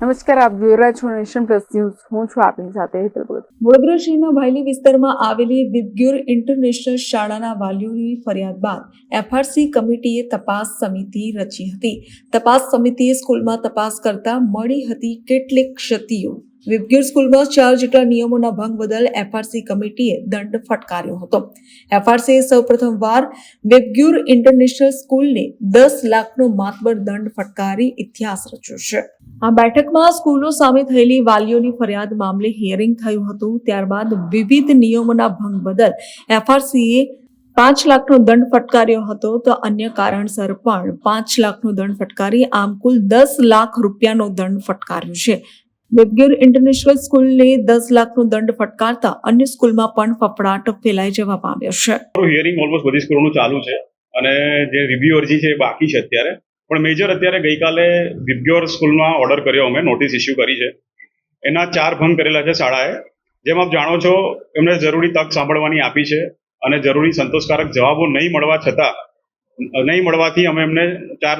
નમસ્કાર, આપ જોઈ રહ્યા છો નેશન પ્લસ ન્યૂઝ. હું છું આપની સાથે હેતલ ભગત. વડોદરા શહેરના ભાયલી વિસ્તારમાં આવેલી વિબગ્યુર ઇન્ટરનેશનલ શાળાના વાલીઓની ફરિયાદ બાદ એફઆરસી કમિટીએ તપાસ સમિતિ રચી હતી. તપાસ સમિતિએ સ્કૂલમાં તપાસ કરતા મળી હતી કેટલીક ક્ષતિઓ. વિબગ્યુર બસ ચાર જેટલા નિયમોના ભંગ બદલ એફઆરસી કમિટીએ દંડ ફટકાર્યો હતો. એફઆરસીએ સૌપ્રથમવાર વિપગ્યુર ઇન્ટરનેશનલ સ્કૂલને દસ લાખનો માતબર દંડ ફટકારી ઇતિહાસ રચ્યો છે. આ બેઠકમાં સ્કૂલો સામે થયેલી વાલીઓની ફરિયાદ મામલે હિયરિંગ થયું હતું. ત્યારબાદ વિવિધ નિયમોના ભંગ બદલ એફઆરસીએ પાંચ લાખનો દંડ ફટકાર્યો હતો. તો અન્ય કારણસર પણ પાંચ લાખનો દંડ ફટકારી આમ કુલ દસ લાખ રૂપિયાનો દંડ ફટકાર્યો છે. બેબગીર ઇન્ટરનેશનલ સ્કૂલને દસ લાખનો દંડ ફટકારતા અન્ય સ્કૂલમાં પણ ફફડાટ ફેલાઈ જવા પામ્યો છે. હિયરિંગ ઓલમોસ્ટ બધી સ્કૂલોનું ચાલુ છે અને જે રિવ્યુ અરજી છે એ બાકી છે અત્યારે. પણ મેજર અત્યારે ગઈકાલે વિબ્યોર સ્કૂલમાં ઓર્ડર કર્યો અમે નોટિસ ઇસ્યુ કરી છે. એના ચાર ભંગ કરેલા છે શાળાએ. જેમ આપ જાણો છો, એમને જરૂરી તક સાંભળવાની આપી છે અને જરૂરી સંતોષકારક જવાબો નહીં મળવા છતાં, નહીં મળવાથી અમે એમને ચાર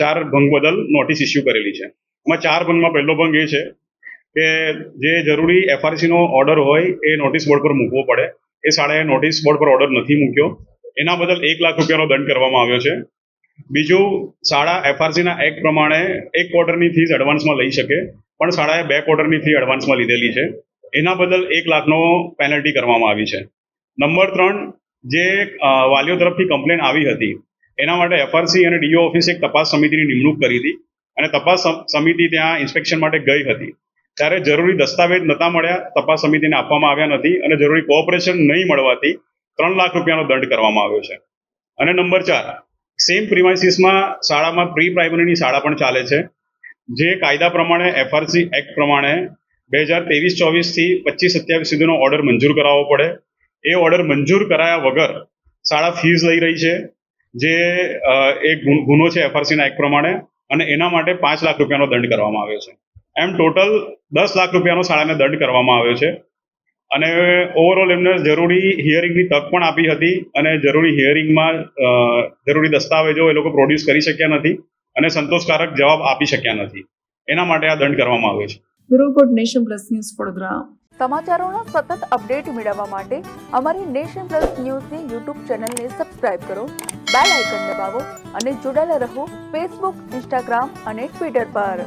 ચાર ભંગ બદલ નોટિસ ઇસ્યુ કરેલી છે. એમાં ચાર ભંગમાં પહેલો ભંગ એ છે કે જે જરૂરી એફઆરસી નો ઓર્ડર હોય એ નોટિસ બોર્ડ પર મૂકવો પડે. એ શાળાએ નોટિસ બોર્ડ પર ઓર્ડર નથી મૂક્યો. એના બદલ એક લાખ રૂપિયાનો દંડ કરવામાં આવ્યો છે. બીજું, શાળા એફઆરસીના એક્ટ પ્રમાણે એક ક્વાર્ટરની ફીસ એડવાન્સમાં લઈ શકે, પણ શાળાએ બે ક્વાર્ટરની ફી એડવાન્સમાં લીધેલી છે. એના બદલ એક લાખનો પેનલ્ટી કરવામાં આવી છે. નંબર ત્રણ, જે વાલીઓ તરફથી કમ્પ્લેન આવી હતી, એના માટે એફઆરસી અને ડીઓ ઓફિસે એક તપાસ સમિતિની નિમણૂક કરી હતી. અને તપાસ સમિતિ ત્યાં ઇન્સ્પેક્શન માટે ગઈ હતી. ત્યારે જરૂરી દસ્તાવેજ નતા મળ્યા, તપાસ સમિતિને આપવામાં આવ્યા નથી અને જરૂરી કોઓપરેશન નહીં મળવાથી ત્રણ લાખ રૂપિયાનો દંડ કરવામાં આવ્યો છે. અને નંબર ચાર સેમ પ્રિમાઇસીસમાં શાળામાં પ્રી પ્રાઇમરીની શાળા પણ ચાલે છે, જે કાયદા પ્રમાણે એફઆરસી એક્ટ પ્રમાણે બે હજાર ત્રેવીસ ચોવીસથી પચીસ સત્યાવીસ સુધીનો ઓર્ડર મંજૂર કરાવવો પડે. એ ઓર્ડર મંજૂર કરાયા વગર શાળા ફીસ લઈ રહી છે, જે એક ગુનો છે એફઆરસીના એક્ટ પ્રમાણે અને એના માટે પાંચ લાખ રૂપિયાનો દંડ કરવામાં આવ્યો છે. એમ ટોટલ દસ લાખ રૂપિયાનો શાળાને દંડ કરવામાં આવ્યો છે. અને ઓવરઓલ એમને જરૂરી હિયરિંગની તક પણ આપી હતી અને જરૂરી હિયરિંગમાં જરૂરી દસ્તાવેજો એ લોકો પ્રોડ્યુસ કરી શક્યા નથી અને સંતોષકારક જવાબ આપી શક્યા નથી. એના માટે આ દંડ કરવામાં આવ્યો છે. Bureau report nation plus news Vadodara. સમાચારોના સતત અપડેટ મેળવવા માટે અમારી નેશન પ્લસ ન્યૂઝની યુટ્યુબ ચેનલને સબસ્ક્રાઇબ કરો બેલ આઇકન દબાવો અને જોડાયેલા રહો ફેસબુક ઇન્સ્ટાગ્રામ અને ટ્વિટર પર.